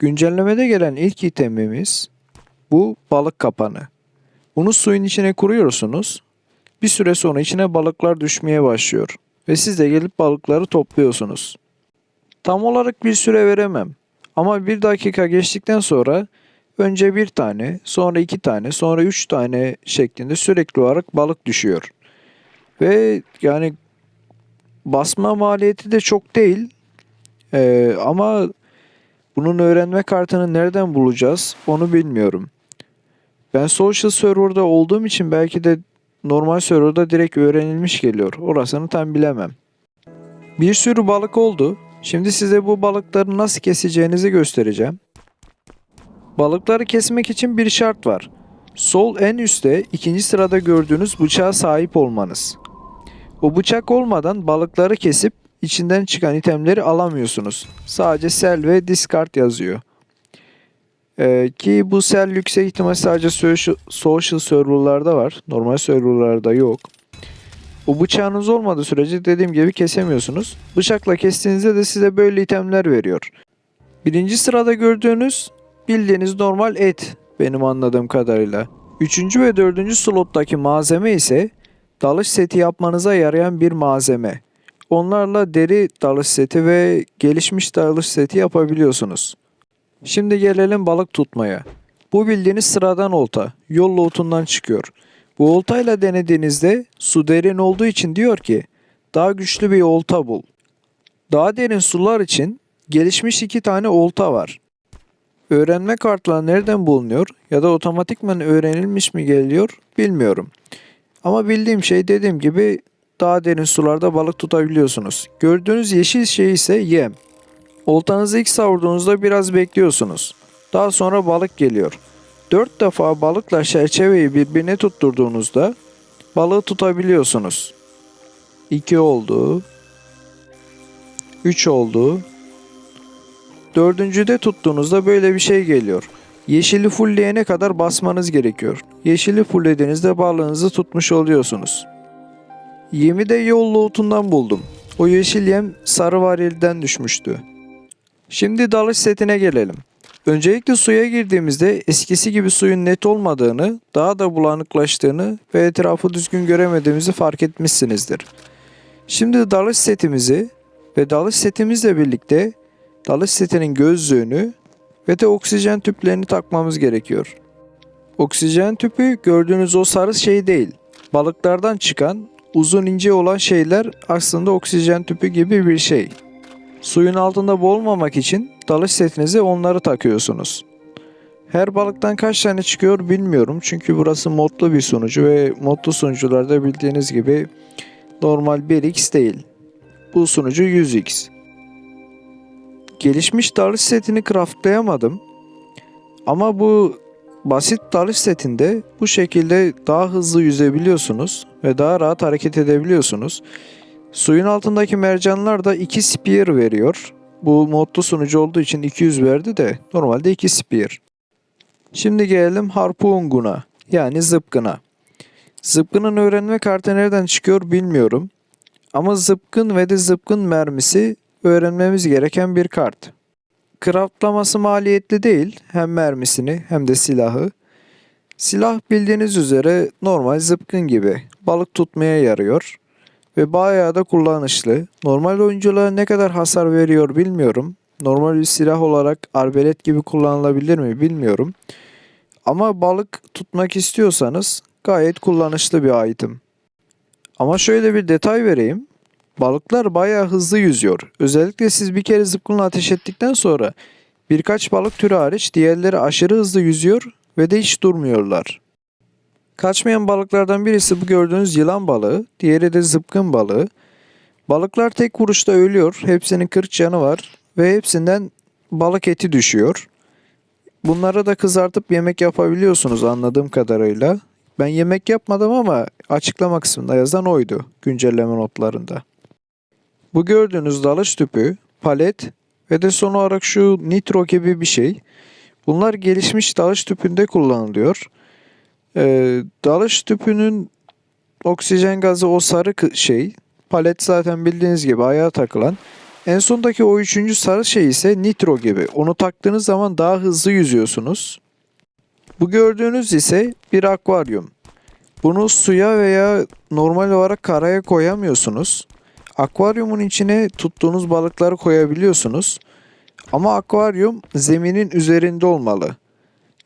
Güncellemede gelen ilk itemimiz bu balık kapanı. Bunu suyun içine kuruyorsunuz. Bir süre sonra içine balıklar düşmeye başlıyor. Ve siz de gelip balıkları topluyorsunuz. Tam olarak bir süre veremem. Ama bir dakika geçtikten sonra önce bir tane, sonra iki tane, sonra üç tane şeklinde sürekli olarak balık düşüyor. Ve yani basma maliyeti de çok değil. Ee, ama bunun öğrenme kartını nereden bulacağız onu bilmiyorum. Ben social server'da olduğum için belki de normal server'da direkt öğrenilmiş geliyor. Orasını tam bilemem. Bir sürü balık oldu. Şimdi size bu balıkları nasıl keseceğinizi göstereceğim. Balıkları kesmek için bir şart var. Sol en üstte ikinci sırada gördüğünüz bıçağa sahip olmanız. O bıçak olmadan balıkları kesip içinden çıkan itemleri alamıyorsunuz. Sadece sell ve discard yazıyor. Ee, ki bu sell yüksek ihtimal sadece social, social serverlarda var. Normal serverlarda yok. O bıçağınız olmadığı sürece dediğim gibi kesemiyorsunuz. Bıçakla kestiğinizde de size böyle itemler veriyor. Birinci sırada gördüğünüz bildiğiniz normal et benim anladığım kadarıyla. Üçüncü ve dördüncü slottaki malzeme ise dalış seti yapmanıza yarayan bir malzeme. Onlarla deri dalış seti ve gelişmiş dalış seti yapabiliyorsunuz. Şimdi gelelim balık tutmaya. Bu bildiğiniz sıradan olta. Yol loğutundan çıkıyor. Bu oltayla denediğinizde su derin olduğu için diyor ki daha güçlü bir olta bul. Daha derin sular için gelişmiş iki tane olta var. Öğrenme kartları nereden bulunuyor ya da otomatikman öğrenilmiş mi geliyor bilmiyorum. Ama bildiğim şey dediğim gibi daha derin sularda balık tutabiliyorsunuz. Gördüğünüz yeşil şey ise yem. Oltanızı ilk savurduğunuzda biraz bekliyorsunuz. Daha sonra balık geliyor. 4 defa balıkla çerçeveyi birbirine tutturduğunuzda balığı tutabiliyorsunuz. 2 oldu. 3 oldu. Dördüncüde tuttuğunuzda böyle bir şey geliyor. Yeşili fullleyene kadar basmanız gerekiyor. Yeşili fulllediğinizde balığınızı tutmuş oluyorsunuz. Yemi de yol loğutundan buldum. O yeşil yem sarı varilden düşmüştü. Şimdi dalış setine gelelim. Öncelikle suya girdiğimizde eskisi gibi suyun net olmadığını, daha da bulanıklaştığını ve etrafı düzgün göremediğimizi fark etmişsinizdir. Şimdi dalış setimizi ve dalış setimizle birlikte dalış setinin gözlüğünü ve de oksijen tüplerini takmamız gerekiyor. Oksijen tüpü gördüğünüz o sarı şey değil. Balıklardan çıkan uzun ince olan şeyler aslında oksijen tüpü gibi bir şey. Suyun altında boğulmamak için dalış setinize onları takıyorsunuz. Her balıktan kaç tane çıkıyor bilmiyorum çünkü burası modlu bir sunucu ve modlu sunucularda bildiğiniz gibi normal 1x değil. Bu sunucu 100x. Gelişmiş dalış setini craftlayamadım. Ama bu basit dalış setinde bu şekilde daha hızlı yüzebiliyorsunuz ve daha rahat hareket edebiliyorsunuz. Suyun altındaki mercanlar da 2 spear veriyor. Bu modlu sunucu olduğu için 200 verdi de normalde 2 spear. Şimdi gelelim harpunguna yani zıpkına. Zıpkının öğrenme kartı nereden çıkıyor bilmiyorum. Ama zıpkın ve de zıpkın mermisi öğrenmemiz gereken bir kart. Craftlaması maliyetli değil hem mermisini hem de silahı. Silah bildiğiniz üzere normal zıpkın gibi balık tutmaya yarıyor ve bayağı da kullanışlı. Normal oyunculara ne kadar hasar veriyor bilmiyorum. Normal bir silah olarak arbelet gibi kullanılabilir mi bilmiyorum. Ama balık tutmak istiyorsanız gayet kullanışlı bir item. Ama şöyle bir detay vereyim. Balıklar bayağı hızlı yüzüyor. Özellikle siz bir kere zıpkınla ateş ettikten sonra birkaç balık türü hariç diğerleri aşırı hızlı yüzüyor ve de hiç durmuyorlar. Kaçmayan balıklardan birisi bu gördüğünüz yılan balığı, diğeri de zıpkın balığı. Balıklar tek vuruşta ölüyor. Hepsinin 40 canı var ve hepsinden balık eti düşüyor. Bunları da kızartıp yemek yapabiliyorsunuz anladığım kadarıyla. Ben yemek yapmadım ama açıklama kısmında yazan oydu güncelleme notlarında. Bu gördüğünüz dalış tüpü, palet ve de son olarak şu nitro gibi bir şey. Bunlar gelişmiş dalış tüpünde kullanılıyor. Ee, dalış tüpünün oksijen gazı o sarı şey. Palet zaten bildiğiniz gibi ayağa takılan. En sondaki o üçüncü sarı şey ise nitro gibi. Onu taktığınız zaman daha hızlı yüzüyorsunuz. Bu gördüğünüz ise bir akvaryum. Bunu suya veya normal olarak karaya koyamıyorsunuz. Akvaryumun içine tuttuğunuz balıkları koyabiliyorsunuz. Ama akvaryum zeminin üzerinde olmalı.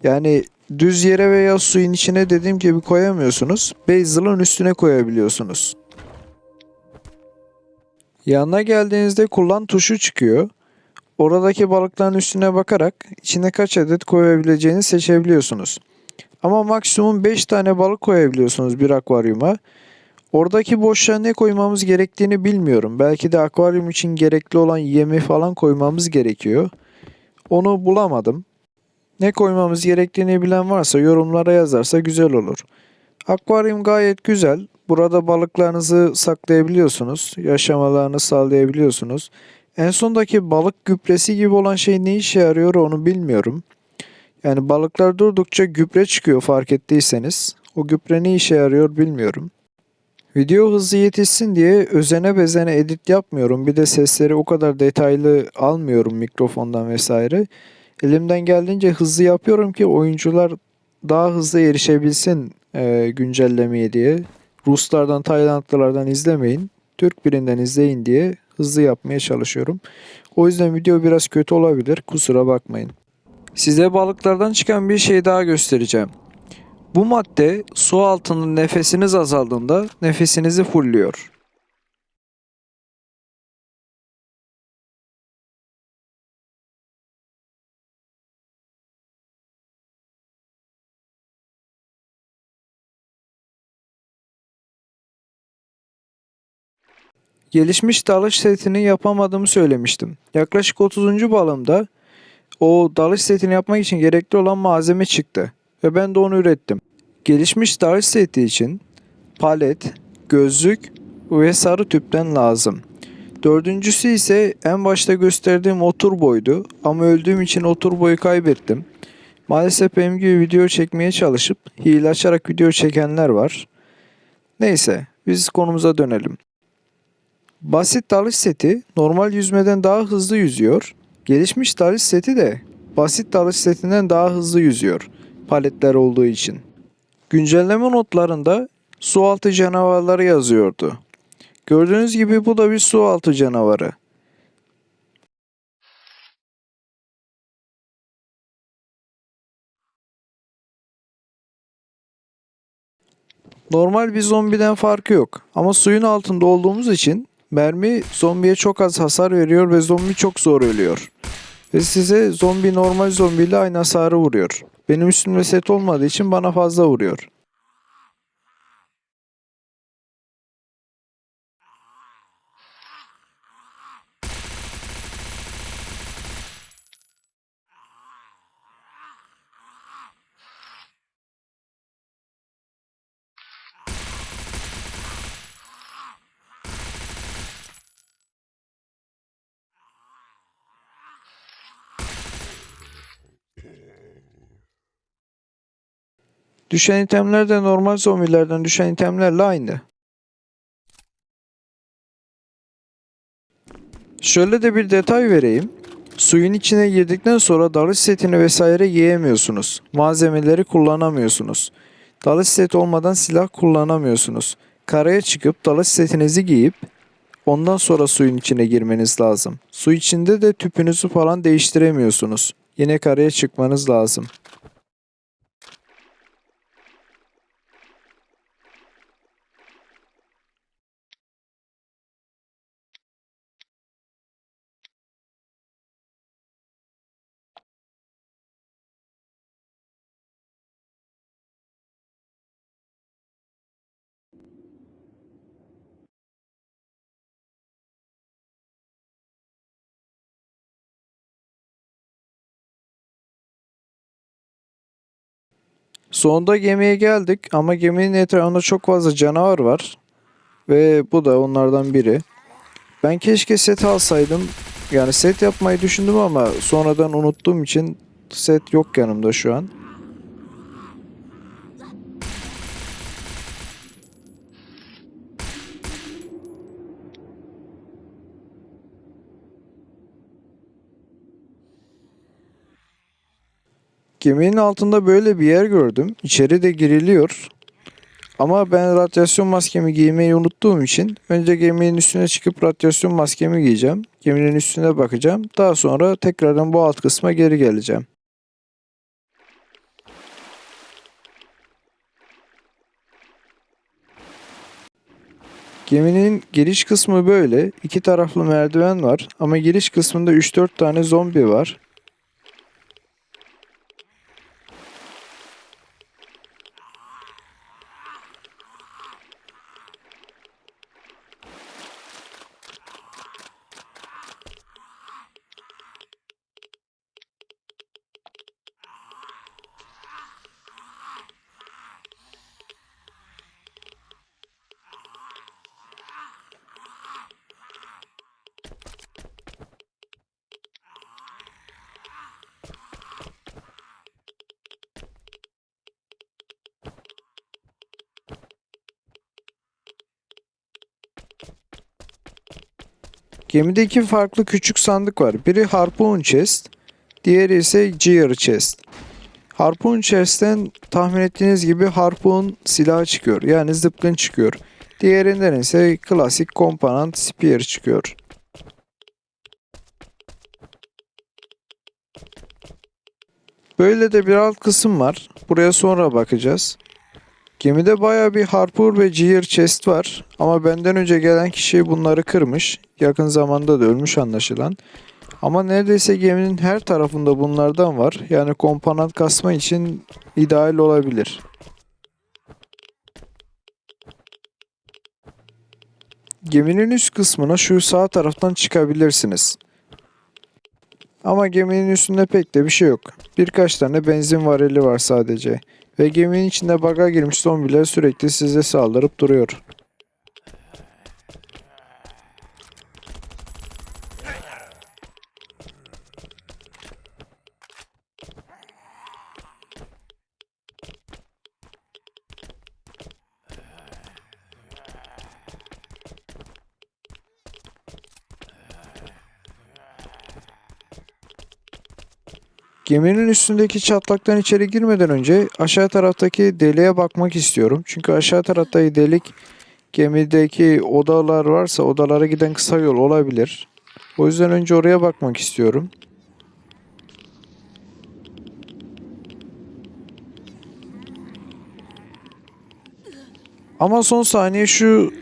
Yani düz yere veya suyun içine dediğim gibi koyamıyorsunuz. Basil'ın üstüne koyabiliyorsunuz. Yanına geldiğinizde kullan tuşu çıkıyor. Oradaki balıkların üstüne bakarak içine kaç adet koyabileceğini seçebiliyorsunuz. Ama maksimum 5 tane balık koyabiliyorsunuz bir akvaryuma. Oradaki boşluğa ne koymamız gerektiğini bilmiyorum. Belki de akvaryum için gerekli olan yemi falan koymamız gerekiyor. Onu bulamadım. Ne koymamız gerektiğini bilen varsa yorumlara yazarsa güzel olur. Akvaryum gayet güzel. Burada balıklarınızı saklayabiliyorsunuz. Yaşamalarını sağlayabiliyorsunuz. En sondaki balık gübresi gibi olan şey ne işe yarıyor onu bilmiyorum. Yani balıklar durdukça gübre çıkıyor fark ettiyseniz. O gübre ne işe yarıyor bilmiyorum. Video hızlı yetişsin diye özene bezene edit yapmıyorum. Bir de sesleri o kadar detaylı almıyorum mikrofondan vesaire. Elimden geldiğince hızlı yapıyorum ki oyuncular daha hızlı erişebilsin e, güncellemeye diye. Ruslardan, Taylandlılardan izlemeyin. Türk birinden izleyin diye hızlı yapmaya çalışıyorum. O yüzden video biraz kötü olabilir. Kusura bakmayın. Size balıklardan çıkan bir şey daha göstereceğim. Bu madde su altında nefesiniz azaldığında nefesinizi fullüyor. Gelişmiş dalış setini yapamadığımı söylemiştim. Yaklaşık 30. balımda o dalış setini yapmak için gerekli olan malzeme çıktı ve ben de onu ürettim. Gelişmiş dalış seti için palet, gözlük ve sarı tüpten lazım. Dördüncüsü ise en başta gösterdiğim otur boydu ama öldüğüm için otur boyu kaybettim. Maalesef benim gibi video çekmeye çalışıp hile açarak video çekenler var. Neyse biz konumuza dönelim. Basit dalış seti normal yüzmeden daha hızlı yüzüyor. Gelişmiş dalış seti de basit dalış setinden daha hızlı yüzüyor. Paletler olduğu için. Güncelleme notlarında su altı canavarları yazıyordu. Gördüğünüz gibi bu da bir su altı canavarı. Normal bir zombiden farkı yok ama suyun altında olduğumuz için mermi zombiye çok az hasar veriyor ve zombi çok zor ölüyor. Ve size zombi normal zombiyle aynı hasarı vuruyor. Benim üstümde set olmadığı için bana fazla vuruyor. Düşen itemler de normal zombilerden düşen itemlerle aynı. Şöyle de bir detay vereyim. Suyun içine girdikten sonra dalış setini vesaire giyemiyorsunuz. Malzemeleri kullanamıyorsunuz. Dalış seti olmadan silah kullanamıyorsunuz. Karaya çıkıp dalış setinizi giyip ondan sonra suyun içine girmeniz lazım. Su içinde de tüpünüzü falan değiştiremiyorsunuz. Yine karaya çıkmanız lazım. Sonunda gemiye geldik ama geminin etrafında çok fazla canavar var. Ve bu da onlardan biri. Ben keşke set alsaydım. Yani set yapmayı düşündüm ama sonradan unuttuğum için set yok yanımda şu an. Geminin altında böyle bir yer gördüm. İçeri de giriliyor. Ama ben radyasyon maskemi giymeyi unuttuğum için önce geminin üstüne çıkıp radyasyon maskemi giyeceğim. Geminin üstüne bakacağım. Daha sonra tekrardan bu alt kısma geri geleceğim. Geminin giriş kısmı böyle. İki taraflı merdiven var ama giriş kısmında 3-4 tane zombi var. Gemide iki farklı küçük sandık var. Biri Harpoon Chest, diğeri ise Gear Chest. Harpoon Chest'ten tahmin ettiğiniz gibi harpoon silah çıkıyor. Yani zıpkın çıkıyor. Diğerinden ise klasik komponent spear çıkıyor. Böyle de bir alt kısım var. Buraya sonra bakacağız. Gemide baya bir harpur ve gear chest var. Ama benden önce gelen kişi bunları kırmış. Yakın zamanda da ölmüş anlaşılan. Ama neredeyse geminin her tarafında bunlardan var. Yani komponent kasma için ideal olabilir. Geminin üst kısmına şu sağ taraftan çıkabilirsiniz. Ama geminin üstünde pek de bir şey yok. Birkaç tane benzin varili var sadece. Ve geminin içinde baga girmiş zombiler sürekli size saldırıp duruyor. Geminin üstündeki çatlaktan içeri girmeden önce aşağı taraftaki deliğe bakmak istiyorum. Çünkü aşağı taraftaki delik gemideki odalar varsa odalara giden kısa yol olabilir. O yüzden önce oraya bakmak istiyorum. Ama son saniye şu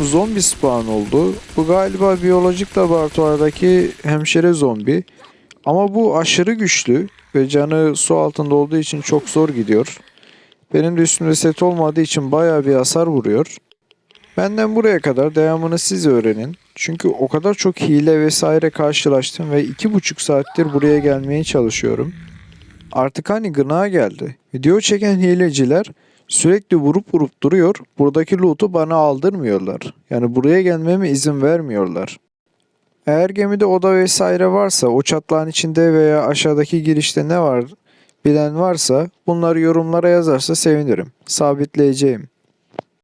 zombi spawn oldu. Bu galiba biyolojik laboratuvardaki hemşire zombi. Ama bu aşırı güçlü ve canı su altında olduğu için çok zor gidiyor. Benim de üstümde set olmadığı için bayağı bir hasar vuruyor. Benden buraya kadar devamını siz öğrenin. Çünkü o kadar çok hile vesaire karşılaştım ve iki buçuk saattir buraya gelmeye çalışıyorum. Artık hani gına geldi. Video çeken hileciler sürekli vurup vurup duruyor. Buradaki loot'u bana aldırmıyorlar. Yani buraya gelmeme izin vermiyorlar. Eğer gemide oda vesaire varsa o çatlağın içinde veya aşağıdaki girişte ne var bilen varsa bunları yorumlara yazarsa sevinirim. Sabitleyeceğim.